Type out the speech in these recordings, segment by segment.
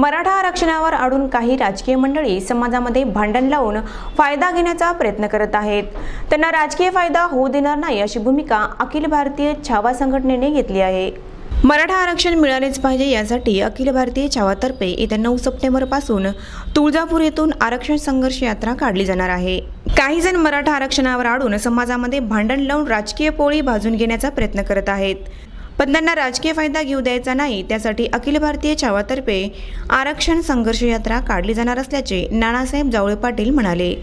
मराठा आरक्षणावर अडून काही राजकीय मंडळी समाजामध्ये भांडण लावून फायदा घेण्याचा प्रयत्न करत आहेत. त्यांना राजकीय फायदा होऊ देणार नाही अशी भूमिका अखिल भारतीय छावा संघटनेने घेतली आहे. मराठा आरक्षण मिळालेच पाहिजे यासाठी अखिल भारतीय छावातर्फे येत्या नऊ सप्टेंबरपासून तुळजापूर येथून आरक्षण संघर्ष यात्रा काढली जाणार आहे. काही जण मराठा आरक्षणावर आडून समाजामध्ये भांडण लावून राजकीय पोळी भाजून घेण्याचा प्रयत्न करत आहेत. पण त्यांना राजकीय फायदा घेऊ द्यायचा नाही त्यासाठी अखिल भारतीय छावातर्फे आरक्षण संघर्ष यात्रा काढली जाणार असल्याचे नानासाहेब जावळे पाटील म्हणाले.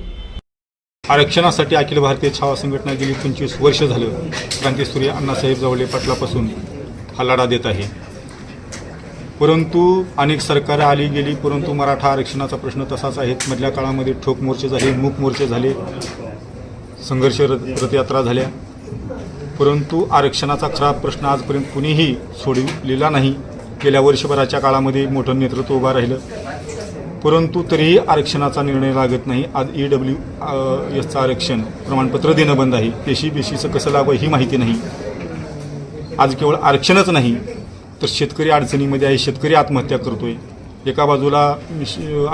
आरक्षणासाठी अखिल भारतीय छावा संघटना गेली पंचवीस वर्ष झालं. क्रांतीसूर्य अण्णासाहेब जावळे पाटलापासून हा लढा देत आहे. परंतु अनेक सरकारं आली गेली परंतु मराठा आरक्षणाचा प्रश्न तसाच आहे. मधल्या काळामध्ये ठोक मोर्चे झाले मूक मोर्चे झाले. संघर्ष रथ रथयात्रा झाल्या. परंतु आरक्षणाचा खरा प्रश्न आजपर्यंत कुणीही सोडविलेला नाही. गेल्या वर्षभराच्या काळामध्ये मोठं नेतृत्व उभं राहिलं. परंतु तरीही आरक्षणाचा निर्णय लागत नाही. आज ई डब्ल्यू एसचं आरक्षण प्रमाणपत्र देणं बंद आहे. पेशी बेशीचं कसं लावावं ही माहिती नाही. आज केवळ आरक्षणच नाही तर शेतकरी अडचणीमध्ये आहे. शेतकरी आत्महत्या करतोय. एका बाजूला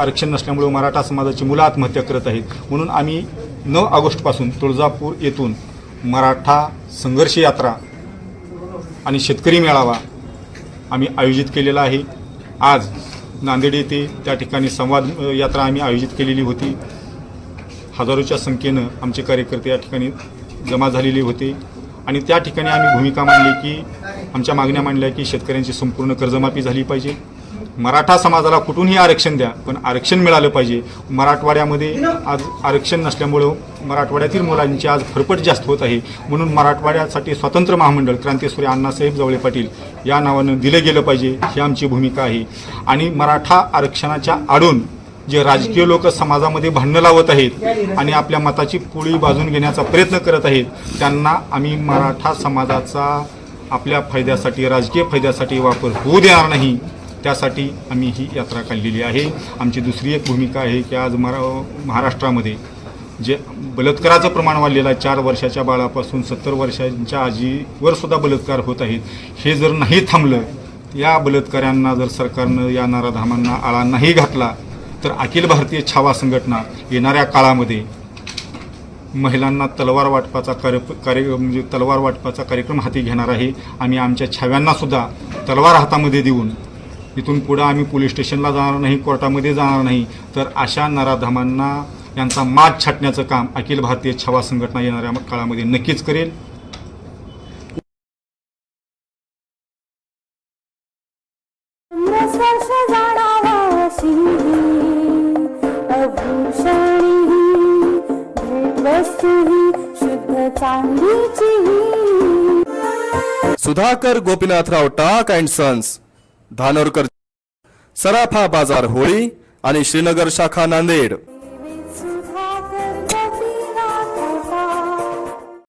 आरक्षण नसल्यामुळे मराठा समाजाची मुलं आत्महत्या करत आहेत. म्हणून आम्ही नऊ ऑगस्टपासून तुळजापूर येथून मराठा संघर्ष यात्रा आणि शेतकरी मेळावा आम्ही आयोजित केलेला आहे. आज नांदेड येथे त्या ठिकाणी संवाद यात्रा आम्ही आयोजित केलेली होती. हजारोच्या संख्येनं आमचे कार्यकर्ते या ठिकाणी जमा झालेले होते. आणि त्या ठिकाणी आम्ही भूमिका मांडली की आमच्या मागण्या मांडल्या की शेतकऱ्यांची संपूर्ण कर्जमाफी झाली पाहिजे. मराठा समाजाला कुठूनही आरक्षण द्या पण आरक्षण मिळालं पाहिजे. मराठवाड्यामध्ये आज आरक्षण नसल्यामुळं मराठवाड्यातील मुलांची आज फरफट जास्त होत आहे. म्हणून मराठवाड्यासाठी स्वतंत्र महामंडळ क्रांतीसूर्य अण्णासाहेब जवळे पाटील या नावानं दिलं गेलं पाहिजे ही आमची भूमिका आहे. आणि मराठा आरक्षणाच्या आडून जे राजकीय लोक समाजामध्ये भांडणं लावत आहेत आणि आपल्या मताची पोळी बाजून घेण्याचा प्रयत्न करत आहेत त्यांना आम्ही मराठा समाजाचा आपल्या फायद्यासाठी राजकीय फायद्यासाठी वापर होऊ देणार नाही. त्यासाठी आम्ही ही यात्रा काढलेली आहे. आमची दुसरी एक भूमिका आहे की आज मरा महाराष्ट्रामध्ये जे बलात्काराचं प्रमाण वाढलेलं आहे चार वर्षाच्या बाळापासून सत्तर वर्षांच्या आजीवर सुद्धा बलात्कार होत आहेत. हे जर नाही थांबलं या बलात्कारांना जर सरकारनं या नराधामांना आळा नाही घातला तर अखिल भारतीय छावा संघटना येणाऱ्या काळामध्ये महिलांना तलवार वाटपाचा कार्य कार्य म्हणजे तलवार वाटपाचा कार्यक्रम हाती घेणार आहे. आम्ही आमच्या छाव्यांनासुद्धा तलवार हातामध्ये देऊन इथून पुढं आम्ही पोलीस स्टेशनला जाणार नाही कोर्टामध्ये जाणार नाही. तर अशा नराधामांना यांचा मात छाटण्याचं काम अखिल भारतीय छावा संघटना येणाऱ्या काळामध्ये नक्कीच करेल. सुधाकर गोपीनाथराव टाक अँड सन्स. धानोरकर सराफा बाजार होळी आणि श्रीनगर शाखा नांदेड.